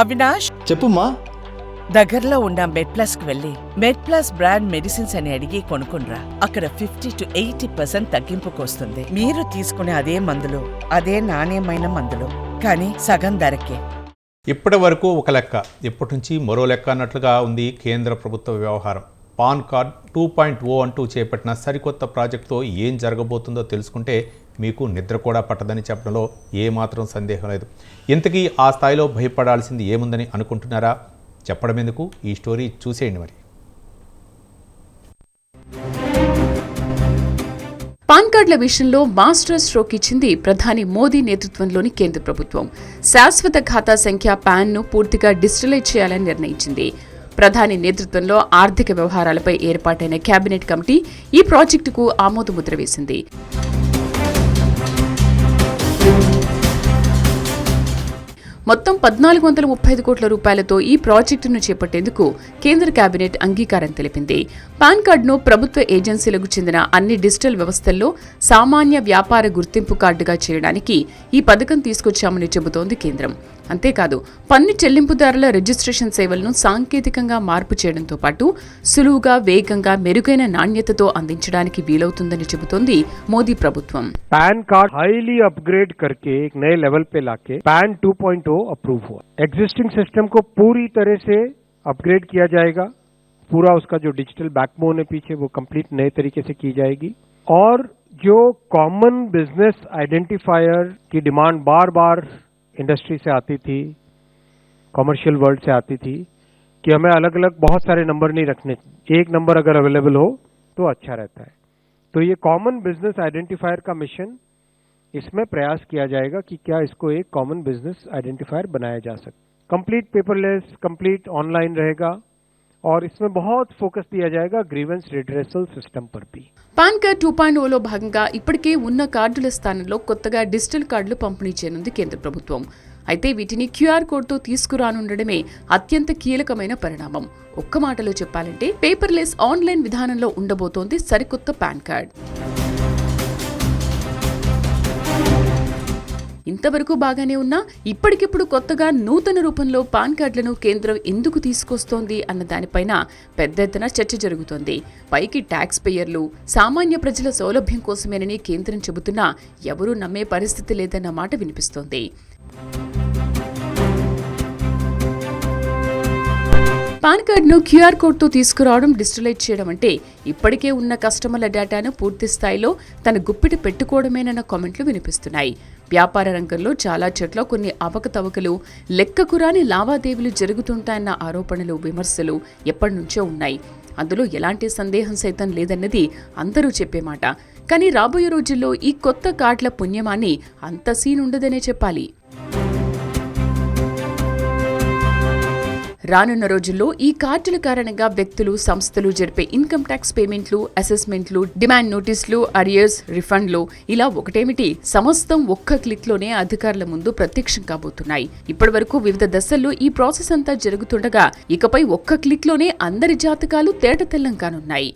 అవినాష్? చెప్పుమా దగ్గరలో ఉన్న మెడ్ ప్లస్కు వెళ్ళి మెడ్ ప్లస్ బ్రాండ్ మెడిసిన్స్ అని అడిగి కొనుక్కునరా అక్కడ ఫిఫ్టీ టు ఎయిటీ పర్సెంట్ తగ్గింపుకు వస్తుంది మీరు తీసుకునే అదే మందులు అదే నాణ్యమైన మందులు. కానీ సగం ధరకే. ఇప్పటి వరకు ఒక లెక్క ఇప్పటి నుంచి మరో లెక్క అన్నట్లుగా ఉంది కేంద్ర ప్రభుత్వ వ్యవహారం. PAN card two point O అంటూ చేపట్టిన సరికొత్త ప్రాజెక్టుతో ఏం జరగబోతుందో తెలుసుకుంటే మీకు నిద్ర కూడా పట్టదని చెప్పడంలో ఏమాత్రం సందేహం లేదు. ఇంతకీ ఆ స్థాయిలో భయపడాల్సింది ఏముందని అనుకుంటున్నారా? చెప్పడం ఎందుకు? ఈ స్టోరీ చూసేయండి మరి. పాన్ కార్డుల విషయంలో మాస్టర్ స్ట్రోక్ ఇచ్చింది ప్రధాని మోదీ నేతృత్వంలోని కేంద్ర ప్రభుత్వం. శాశ్వత ఖాతా సంఖ్య ప్యాన్ను ను పూర్తిగా డిజిటలైజ్ చేయాలని నిర్ణయించింది. ప్రధాని నేతృత్వంలో ఆర్థిక వ్యవహారాలపై ఏర్పాటైన కేబినెట్ కమిటీ ఈ ప్రాజెక్టుకు ఆమోదముద్ర వేసింది. మొత్తం పద్నాలుగు వందల ముప్పై ఐదు కోట్ల రూపాయలతో ఈ ప్రాజెక్టును చేపట్టేందుకు కేంద్ర కేబినెట్ అంగీకారం తెలిపింది. పాన్ కార్డును ప్రభుత్వ ఏజెన్సీలకు చెందిన అన్ని డిజిటల్ వ్యవస్థల్లో సామాన్య వ్యాపార గుర్తింపు కార్డుగా చేయడానికి ఈ పథకం తీసుకొచ్చామని చెబుతోంది కేంద్రం. అంతేకాదు పన్ను చెల్లింపుదారుల రిజిస్ట్రేషన్ సేవలను సాంకేతికంగా మార్పు చేయడంతో పాటు సులువుగా వేగంగా మెరుగైన నాణ్యతతో అందించడానికి వీలవుతుందని చెబుతోంది మోదీ ప్రభుత్వం पैन कार्ड हाईली अपग्रेड करके एक नए लेवल पे लाके पैन 2.0 अप्रूव हुआ एग्जिस्टिंग सिस्टम को पूरी तरह से अपग्रेड किया जाएगा पूरा उसका जो डिजिटल बैकबोन है पीछे वो कंप्लीट नए तरीके से की जाएगी और जो कॉमन बिजनेस आइडेंटिफायर की डिमांड बार बार इंडस्ट्री से आती थी कॉमर्शियल वर्ल्ड से आती थी, कि हमें अलग अलग बहुत सारे नंबर नहीं रखने, एक नंबर अगर अवेलेबल हो तो अच्छा रहता है। तो ये कॉमन बिज़नेस आइडेंटिफायर का मिशन इसमें प्रयास किया जाएगा कि क्या इसको एक कॉमन बिज़नेस आइडेंटिफायर बनाया जा सके। कंप्लीट पेपरलेस कंप्लीट ऑनलाइन रहेगा। और इसमें बहुत फोकस दिया जाएगा ग्रीवेंस रिड्रेसल सिस्टम पर भी పాన్ కార్డ్ టూ పాయింట్ ఓలో భాగంగా ఇప్పటికే ఉన్న కార్డుల స్థానంలో కొత్తగా డిజిటల్ కార్డులు పంపిణీ చేయనుంది కేంద్ర ప్రభుత్వం అయితే వీటిని క్యూఆర్ కోడ్తో తీసుకురానుండడమే అత్యంత కీలకమైన పరిణామం ఒక్క మాటలో చెప్పాలంటే పేపర్లెస్ ఆన్లైన్ విధానంలో ఉండబోతోంది సరికొత్త పాన్ కార్డ్ ఇంతవరకు బాగానే ఉన్నా ఇప్పటికిప్పుడు కొత్తగా నూతన రూపంలో పాన్ కార్డులను కేంద్రం ఎందుకు తీసుకొస్తోంది అన్న దానిపైన పెద్ద ఎత్తున చర్చ జరుగుతోంది. పైకి ట్యాక్స్ పేయర్లు సామాన్య ప్రజల సౌలభ్యం కోసమేనని కేంద్రం చెబుతున్నా ఎవరూ నమ్మే పరిస్థితి లేదన్న మాట వినిపిస్తోంది. పాన్ కార్డును క్యూఆర్ కోడ్తో తీసుకురావడం డిజిటలైజ్ చేయడం అంటే ఇప్పటికే ఉన్న కస్టమర్ల డేటాను పూర్తి స్థాయిలో తన గుప్పిట పెట్టుకోవడమేనన్న కామెంట్లు వినిపిస్తున్నాయి. వ్యాపార రంగంలో చాలా చోట్ల కొన్ని అవకతవకలు లెక్కకురాని లావాదేవీలు జరుగుతుంటాయన్న ఆరోపణలు విమర్శలు ఎప్పటి నుంచో ఉన్నాయి. అందులో ఎలాంటి సందేహం సైతం లేదన్నది అందరూ చెప్పే మాట. కానీ రాబోయే రోజుల్లో ఈ కొత్త కార్డుల పుణ్యమాన్ని అంత సీన్ ఉండదనే చెప్పాలి. రానున్న రోజుల్లో ఈ కార్డుల కారణంగా వ్యక్తులు సంస్థలు జరిపే ఇన్కమ్ ట్యాక్స్ పేమెంట్లు అసెస్మెంట్లు డిమాండ్ నోటీసులు అరియర్స్ రిఫండ్లు ఇలా ఒకటేమిటి? సమస్తం ఒక్క క్లిక్లోనే అధికారుల ముందు ప్రత్యక్షం కాబోతున్నాయి. ఇప్పటి వరకు వివిధ దశల్లో ఈ ప్రాసెస్ అంతా జరుగుతుండగా ఇకపై ఒక్క క్లిక్లోనే అందరి జాతకాలు తేటతెల్లం కానున్నాయి.